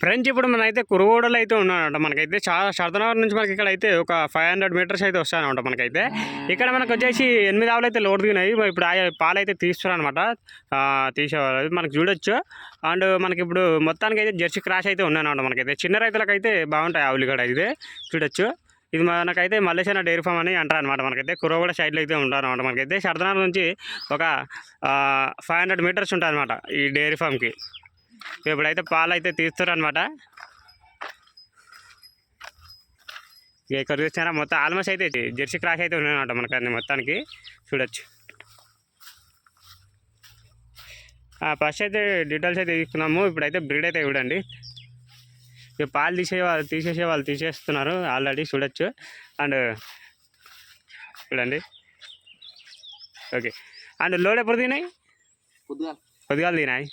Friends ఇప్పుడు మన అయితే కురుగోడలో అయితే ఉన్నామంట మనకైతే చాలా శరదనగర్ నుంచి మనకి ఇక్కడ అయితే ఒక ఫైవ్ హండ్రెడ్ మీటర్స్ అయితే వస్తాయన్నమాట మనకైతే. ఇక్కడ మనకు వచ్చేసి ఎనిమిది ఆవులు అయితే లోడ్ దిగినాయి. ఇప్పుడు ఆ పాలు అయితే తీస్తున్నారు అనమాట తీసేవాళ్ళు మనకి చూడొచ్చు. అండ్ మనకి ఇప్పుడు మొత్తానికి అయితే జెర్సీ క్రాష్ అయితే ఉన్నాయన్నమాట మనకైతే. చిన్న రైతులకు అయితే బాగుంటాయి ఆవులు కూడా అయితే. చూడొచ్చు. ఇది మనకైతే మల్లేశ్వర డైరీ ఫామ్ అని అంటారు అనమాట మనకైతే. కురవగూడ సైడ్లో అయితే ఉంటారు అనమాట మనకైతే. శరదనగర్ నుంచి ఒక ఫైవ్ హండ్రెడ్ మీటర్స్ ఉంటుంది అనమాట ఈ డైరీ ఫామ్కి. ఇప్పుడైతే పాలు అయితే తీస్తారు అనమాట ఇక ఇక్కడ చూసారా మొత్తం ఆల్మోస్ట్ అయితే జెర్సీ క్రాష్ అయితే ఉన్నాయన్నమాట మనకి అన్ని మొత్తానికి. చూడొచ్చు. ఫస్ట్ అయితే డీటెయిల్స్ అయితే తీసుకున్నాము. ఇప్పుడైతే బ్రీడ్ అయితే చూడండి. ఇక పాలు తీసే వాళ్ళు తీసేసే వాళ్ళు తీసేస్తున్నారు ఆల్రెడీ చూడొచ్చు. అండ్ చూడండి. ఓకే అండ్ లోడ్ ఎప్పుడు తినాయి పొద్దుగా పొద్దుగాల తినాయి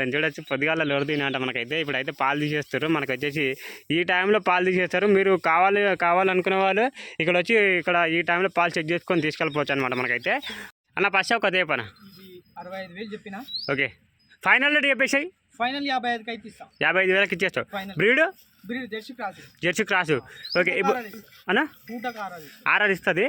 దాన్ని చూడొచ్చు. పొద్దుగాల లోడ్ తినా అంట మనకైతే. ఇప్పుడైతే పాలు తీసేస్తారు. మనకు వచ్చేసి ఈ టైంలో పాలు తీసేస్తారు. మీరు కావాలి కావాలనుకునే వాళ్ళు ఇక్కడ వచ్చి ఇక్కడ ఈ టైంలో పాలు చెక్ చేసుకొని తీసుకెళ్ళిపోవచ్చు అనమాట మనకైతే. అన్న ఫస్ట్ ఒక అదే పన. ఇది అరవై ఐదు వేలు చెప్పిన? ఓకే. ఫైనల్ రేట్ చెప్పేసాయి. ఫైనల్ యాభై ఐదుకి అయితే ఇస్తాం. యాభై ఐదు వేలకి ఇచ్చేస్తావు breed? Breed jersey cross. Jersey cross. Okay ఇప్పుడు అన్న? ఇస్తుంది?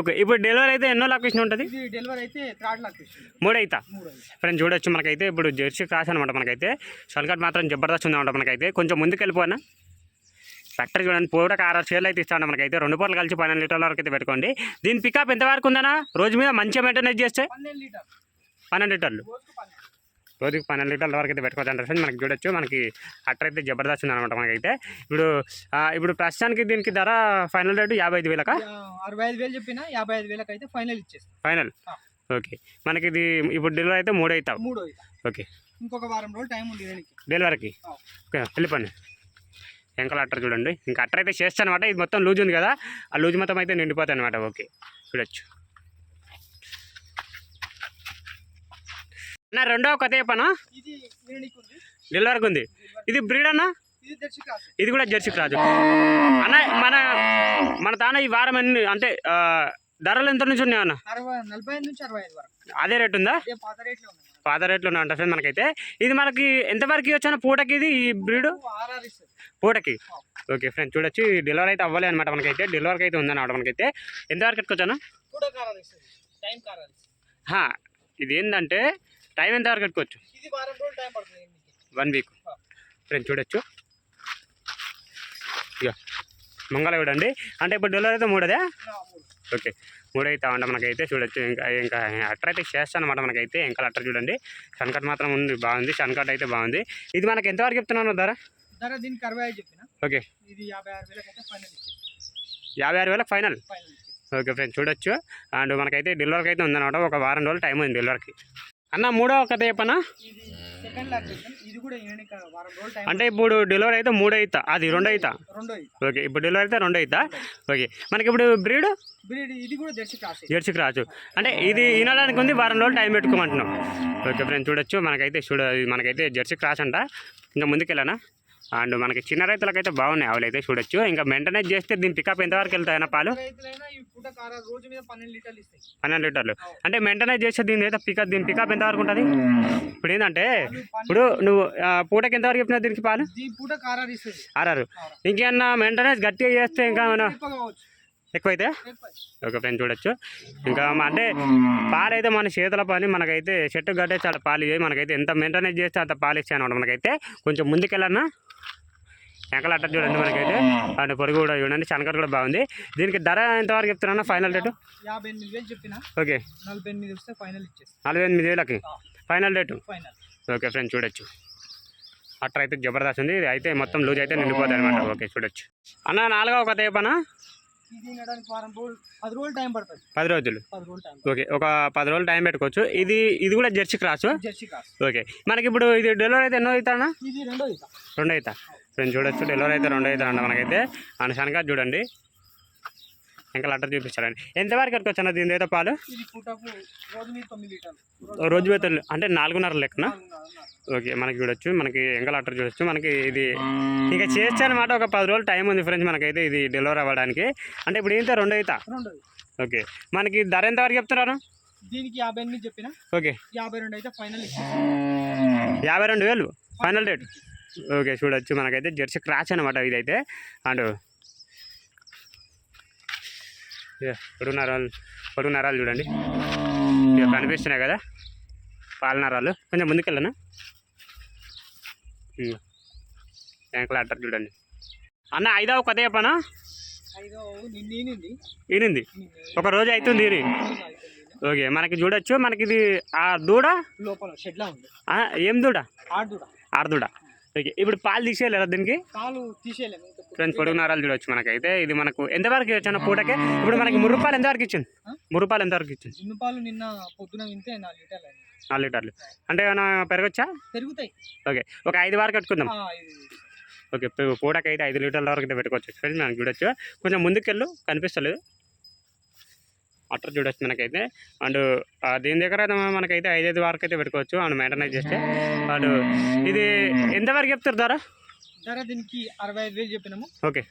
ఓకే ఇప్పుడు డెలివరీ అయితే ఎన్నో లొకేషన్ ఉంటుంది? డెలివరీ అయితే థర్డ్ లాక్ ఇస్తుంది మూడు అవుతా మూడు ఐదు ఫ్రెండ్స్ చూడొచ్చు మనకైతే ఇప్పుడు జెర్సీ క్రాస్ అనమాట మనకైతే. సల్కట్ మాత్రం జబర్దస్త్ ఉందన్నమాట మనకైతే. కొంచెం ముందుకు వెళ్ళిపోనా ఫ్యాక్టరీ చూడండి పూట ఆరు షేర్లు అయితే ఇస్తాను మనకైతే. రెండు పూటలు కలిసి పన్నెండు లీటర్ల వరకు అయితే పెట్టుకోండి. దీని పికప్ ఎంత వరకు ఉందనా రోజు మీద మంచిగా మెయింటెనెన్స్ చేస్తే? పన్నెండు లీటర్లు. రోజుకు పన్నెండు లీటర్ల వరకు అయితే పెట్టుకోవచ్చు అంటారు. ఫ్రెండ్స్ మనకి చూడొచ్చు మనకి అట్టర్ అయితే జబర్దస్త్ ఉందన్నమాట మనకైతే. ఇప్పుడు ఇప్పుడు ప్రస్తుతానికి దీనికి ధర ఫైనల్ రేటు యాభై ఐదు వేలకా? అరవై ఐదు వేలు చెప్పిన యాభై ఐదు వేలకు అయితే ఫైనల్ ఇచ్చేస్తాం. ఫైనల్. ఓకే. మనకి ఇది ఇప్పుడు డెలివరీ అయితే మూడు అవుతావు మూడో ఓకే. ఇంకొక వారం రోజులు టైం ఉంది దీనికి. డెలివరీకి. ఓకే వెళ్ళిపోండి. వెంకల అట్టర్ చూడండి. ఇంకా అట్టర్ అయితే చేస్తాను అనమాట ఇది మొత్తం లూజ్ ఉంది కదా. ఆ లూజ్ మొత్తం అయితే నిండిపోతాయి అనమాట ఓకే. చూడొచ్చు. నా రెండవ కథ చెప్పనా? ఈయనకి ఉంది డెలివరీకి ఉంది ఇది బ్రీడ్ అన్న ఇది కూడా జెర్సీ క్రాజు అన్న మన మన తాన ఈ వారం ఎన్ని అంటే ధరలు ఎంత నుంచి ఉన్నాయి అన్న? అరవై నలభై ఐదు నుంచి అరవై ఐదు వరకు. అదే రేట్ ఉందా? పాత రేట్లో ఉంది మనకి. పాత రేట్లో ఉన్నాయి అంట ఫ్రెండ్ మనకైతే. ఇది మనకి ఎంతవరకు వచ్చాన పూటకి ఇది ఈ బ్రీడ్? పూటకి. ఓకే ఫ్రెండ్ చూడొచ్చు. డెలివరీ అయితే అవ్వాలి అనమాట మనకైతే. డెలివరీకి అయితే ఉందన్నమాట మనకైతే. ఎంతవరకు హా, ఇది ఏంటంటే టైం ఎంతవరకు ఎట్టుకోవచ్చు ఇది వారం రోజులు టైం పడుతుంది దీనికి. One week. ఫ్రెండ్ చూడొచ్చు. ఇక మంగళ చూడండి అంటే ఇప్పుడు డెలివరీ అయితే మూడదే. ఓకే మూడు. అయితే ఉండ మనకైతే చూడొచ్చు. ఇంకా ఇంకా అట్టర్ అయితే చేస్తాను అనమాట మనకైతే. ఇంకా అట్టర్ చూడండి. సన్కట్ మాత్రం ఉంది. బాగుంది. సన్కట్ అయితే బాగుంది. ఇది మనకి ఎంతవరకు చెప్తున్నాను ధర? ధర దీనికి అరవై ఐదు చెప్పిన? ఓకే. ఇది యాభై ఆరు వేలకు అయితే ఫైనల్ ఇచ్చేస్తాం యాభై ఆరు వేలకు ఫైనల్ ఫైనల్ ఇచ్చేస్తాం ఓకే ఫ్రెండ్స్ చూడొచ్చు. అండ్ మనకైతే డెలివరీకి అయితే ఉందన్నమాట. ఒక వారం రోజులు టైం ఉంది డెలివరీకి అన్న మూడవ కథ చెప్పనా? అంటే ఇప్పుడు డెలివరీ అయితే మూడు అవుతా అది రెండు అవుతా ఓకే ఇప్పుడు డెలివరీ అయితే రెండు అవుతా ఓకే మనకి ఇప్పుడు బ్రీడ్ జెర్సీ క్రాస్ అంటే ఇది వినడానికి ఉంది వారం రోజులు టైం పెట్టుకోమంటున్నాం. ఓకే ఫ్రెండ్ చూడొచ్చు. మనకైతే చూడ మనకైతే జెర్సీ క్రాస్ అంట. ఇంకా ముందుకెళ్ళానా? అండ్ మనకి చిన్న రైతులకైతే బాగున్నాయి ఆవులు అయితే చూడొచ్చు. ఇంకా మెయింటెనెన్స్ చేస్తే దీని పికప్ ఎంతవరకు వెళ్తాయన్న పాలు? పన్నెండు లీటర్లు. అంటే మెయింటెనెన్స్ చేస్తే దీని అయితే పికప్ దీని పికప్ ఎంతవరకు ఉంటుంది? ఇప్పుడు ఏంటంటే ఇప్పుడు నువ్వు ఆ, పూటకి ఎంతవరకు చెప్పినా దీనికి పాలు? పన్నెండు- ఆరారు. ఇంకేమన్నా మెయింటెనెన్స్ గట్టిగా చేస్తే ఇంకా మన ఎక్కువైతే? ఓకే ఫ్రెండ్ చూడొచ్చు. ఇంకా అంటే పాలైతే మన చేతుల పని మనకైతే చెట్టు గడ్డే చాలా పాలు మనకైతే ఎంత మెయింటెనెన్స్ చేస్తే అంత పాలు ఇచ్చాయి అనమాట మనకైతే. కొంచెం ముందుకెళ్ళన్నా? వెనకాల అట్ట చూడండి మనకైతే. అండ్ పొరుగు కూడా చూడండి శనకట్ కూడా బాగుంది. దీనికి ధర ఎంతవరకు చెప్తున్నా ఫైనల్ రేటు? ఓకే. నలభై ఎనిమిది వేలకి? Final rate? ఓకే ఫ్రెండ్ చూడొచ్చు. అట్ట అయితే జబర్దస్త్ ఉంది. ఇది అయితే మొత్తం లూజ్ అయితే నిండిపోతుంది అనమాట ఓకే చూడొచ్చు. అన్న తినడానికి వారం రోజులు పది రోజులు ఓకే ఒక పది రోజులు టైం పెట్టుకోవచ్చు. ఇది ఇది కూడా jersey cross? Jersey cross. Okay. మనకి ఇప్పుడు ఇది డెలివరీ అయితే ఎన్నో అవుతానా రెండు అవుతా. ఫ్రెండ్ చూడొచ్చు. డెలివరీ అయితే రెండు అవుతారంట మనకైతే. అండ్ శనగ చూడండి. ఇంకా లెటర్ చూపించాలండి ఎంతవరకు ఎట్టుకోవచ్చు అన్న దీని అయితే పాలు? రోజు వేతలు అంటే నాలుగున్నర లెక్కన. ఓకే మనకి చూడొచ్చు. మనకి ఎంక లెటర్ చూడొచ్చు. మనకి ఇది ఇంకా చేస్తే అనమాట ఒక పది రోజులు టైం ఉంది ఫ్రెండ్స్ మనకైతే ఇది డెలివరీ అవ్వడానికి. అంటే ఇప్పుడు ఏంటో రెండు అవుతా? ఇది. ఓకే మనకి ధర ఎంతవరకు చెప్తున్నారు? దీనికి యాభై ఎనిమిది చెప్పిన? ఓకే. యాభై రెండు అయితే ఫైనల్ యాభై రెండు వేలు? Final rate? ఓకే చూడొచ్చు. మనకైతే జెర్సీ క్రాచ్ అనమాట ఇదైతే. అండ్ పొడుగు నరాలు పొడుగు నరాలు చూడండి. ఇక కనిపిస్తున్నాయి కదా? పాల నరాలు కొంచెం ముందుకెళ్ళనా? బ్యాంకులో అంటారు చూడండి. అన్న ఐదవ కథ చెప్పనా? ఈనింది? ఒక రోజు అవుతుంది ఈని. ఓకే మనకి చూడొచ్చు. మనకి ఇది ఆ దూడ? ఏం దూడ? ఆడదూడ ఓకే ఇప్పుడు పాలు తీసేయాలి దీనికి? తీసేయలేము. ఇంకా ఫ్రెండ్స్ పొడుగు నరాలు చూడొచ్చు మనకైతే. ఇది మనకు ఎంతవరకు ఇచ్చిన పూటకి? ఇప్పుడు మనకి మురుపాలు ఎంతవరకు ఇచ్చింది? మురుపాలు ఎంతవరకు ఇచ్చింది? జిన్ను పాలు నిన్న పొద్దున వింటే నాలుగు లీటర్లు అయింది. నాలుగు లీటర్లు. అంటే ఏమైనా పెరగచ్చా? పెరుగుతాయి. ఓకే ఒక ఐదు వరకు ఇది ఓకే పూ- పూటకి అయితే ఐదు లీటర్ల వరకు అయితే పెట్టుకోవచ్చు. ఫ్రెండ్స్ మనకి చూడొచ్చు. కొంచెం ముందుకెళ్ళు కనిపిస్తలేదు. అట్టర్ చూడొచ్చు మనకైతే. అండ్ దీని దగ్గర అయితే మనకైతే ఐదైదు వరకు అయితే పెట్టుకోవచ్చు. అండ్ మెయింటెనైజ్ చేస్తే. అండ్ ఇది ఎంతవరకు చెప్తారు ధర? ధర దీనికి అరవై ఐదు వేలు చెప్పినాము. ఓకే.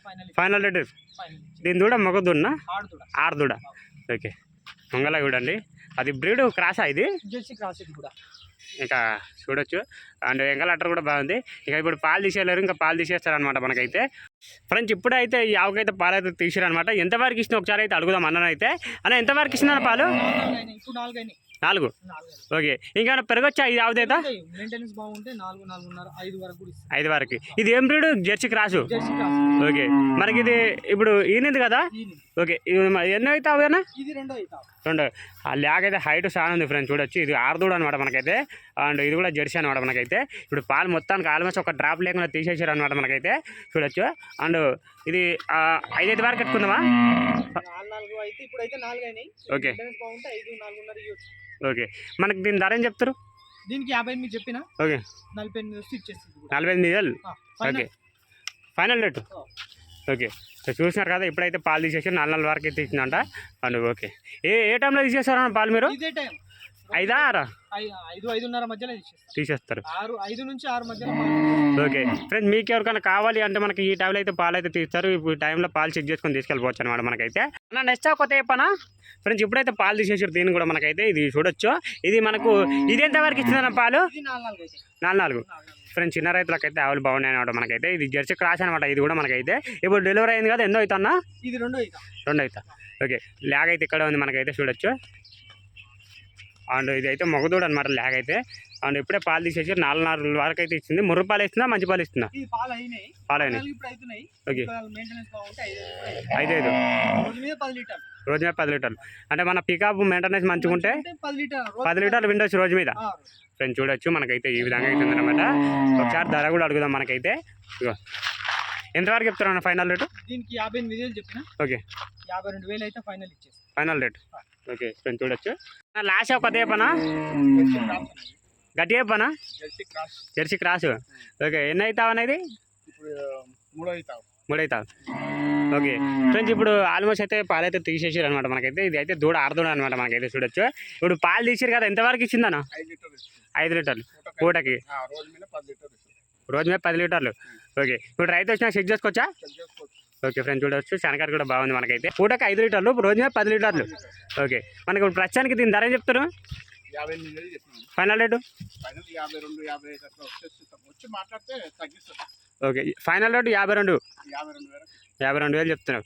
Final final rate? దీని దూడ మగదున్నా ఆరుదూడ ఓకే. మంగళ చూడండి అది బ్రీడ్ క్రాసా ఇది? జెర్సీ క్రాస్ ఇది కూడా. ఇంకా చూడొచ్చు. అండ్ ఎంగల్ అట్టర్ కూడా బాగుంది. ఇక ఇప్పుడు పాలు తీసేయలేరు ఇంకా పాలు తీసేస్తారనమాట మనకైతే. ఫ్రెండ్స్ ఇప్పుడైతే ఈ ఆవుకైతే పాలు అయితే తీసారనమాట ఎంతవరకు ఇచ్చిన ఒకసారి అయితే అడుగుదాం అన్న అయితే అన్న ఎంతవరకు ఇస్తున్నారు పాలు? నాలుగు. ఓకే. ఇంకా పెరగొచ్చా ఈ ఆవుదైతే ఐదు వరకు. ఇది ఏం బ్రీడ్? Jersey cross okay. మనకి ఇది ఇప్పుడు ఈనింది కదా? ఇది ఓకే ఎన్నో అయితే అవునా ఇది రెండో రెండు. ఆ ల్యాగ్ అయితే హైట్ చాలా ఉంది ఫ్రెండ్స్ చూడొచ్చు. ఇది ఆరుదూడ అనమాట మనకైతే. అండ్ ఇది కూడా జెర్సీ అనమాట మనకైతే. ఇప్పుడు పాలు మొత్తానికి ఆల్మోస్ట్ ఒక డ్రాప్ లేకుండా తీసేసారు అనమాట మనకైతే. చూడొచ్చు. అండ్ ఇది ఐదైదు వరకు అయినాయి. ఓకే. ఓకే. మనకి దీని ధర ఏం చెప్తారు? దీనికి యాభై ఎనిమిది చెప్పిన? ఓకే. నలభై ఎనిమిది. నలభై ఎనిమిది. Okay. Final rate. Okay. So చూసినారు కదా ఇప్పుడైతే పాలు తీసేసి నాలుగు నాలుగు వరకు అయితే ఇచ్చిందంట అండ్ ఓకే. ఏ ఏ టైంలో తీసేస్తారన్న పాలు మీరు? ఐదా ఆరా? ఐదు ఐదున్నర మధ్యలో ఇచ్చేస్తాం తీసేస్తారు. ఆరు ఐదు నుంచి ఆరు మధ్యలో పాలు ఓకే. ఫ్రెండ్స్ మీకు ఎవరికైనా కావాలి అంటే మనకి ఈ టైంలో అయితే పాలు అయితే తీస్తారు. ఇప్పుడు ఈ టైంలో పాలు చెక్ చేసుకొని తీసుకెళ్ళిపోవచ్చు అనమాట మనకైతే. అన్న నెక్స్ట్ కొత్త చెప్పనా ఫ్రెండ్స్ ఇప్పుడైతే పాలు తీసేసారు దీన్ని కూడా మనకైతే. ఇది చూడొచ్చు. ఇది మనకు ఇది ఎంత వరకు ఇచ్చిందన్న పాలు? నాలుగు నాలుగు. ఫ్రెండ్స్ చిన్న రైతులకైతే ఆవులు బాగున్నాయి అనమాట మనకైతే. ఇది జెర్సీ క్రాస్ అనమాట ఇది కూడా మనకైతే. ఇప్పుడు డెలివరీ అయింది కదా ఎన్నో అవుతుందా? ఇది రెండో అవుతాం. రెండు అవుతా. ఓకే ల్యాగ్ అయితే ఇక్కడ ఉంది మనకైతే చూడొచ్చు. అండ్ ఇది అయితే మొగదూడు అనమాట ల్యాగ్ అయితే. అండ్ ఇప్పుడే పాలు తీసేసి నాలుగు నాలుగు వరకు అయితే ఇచ్చింది. ముర్రు పాలు ఇస్తుందా మంచి పాలు ఇస్తుందా పాలు అయినాయి. ఓకే. ఐదు ఐదు రోజు మీద పది లీటర్లు. అంటే మన పికప్ మెయింటెనెన్స్ మంచిగా ఉంటే పది లీటర్లు విండోస్ రోజు మీద. ఫ్రెండ్స్ చూడొచ్చు మనకైతే ఈ విధంగా అవుతుంది అనమాట ఒకసారి ధర కూడా అడుగుదాం మనకైతే. ఎంతవరకు చెప్తారు ఫైనల్ రేటు? దీనికి యాభై ఎనిమిది వేలు చెప్పిన. ఓకే. యాభై రెండు వేలు అయితే ఫైనల్ ఇచ్చేస్తాం. ఫైనల్ రేట్ ఓకే ఫ్రెండ్స్ చూడొచ్చు. లాస్ట్ ఒక పనా గట్టి చెప్పనా జెర్సీ క్రాస్. ఓకే ఎన్ని అవుతావు అనేది? ఇప్పుడు మూడో అవుతాం మూడు అవుతావు. ఓకే ఫ్రెండ్స్ ఇప్పుడు ఆల్మోస్ట్ అయితే పాలు అయితే తీసేసారు అనమాట మనకైతే. ఇది అయితే దూడ ఆరుదూడ అనమాట మనకైతే చూడొచ్చు. ఇప్పుడు పాలు తీసారు కదా ఎంతవరకు ఇచ్చిందన్న ఐదు లీటర్లు ఐదు లీటర్లు. పూటకి రోజు మీద పది లీటర్లు ఓకే ఇప్పుడు రైతు వచ్చినా చెక్ చేసుకోవచ్చు. ఓకే ఫ్రెండ్స్ చూడొచ్చు. శనకాయ కూడా బాగుంది మనకైతే. పూటకి ఐదు లీటర్లు రోజు పది లీటర్లు. ఓకే. మనకి ఇప్పుడు ప్రస్తుతానికి దీని ధర ఏం చెప్తారు final rate okay. Final rate యాభై రెండు? యాభై రెండు వేలు చెప్తున్నారు.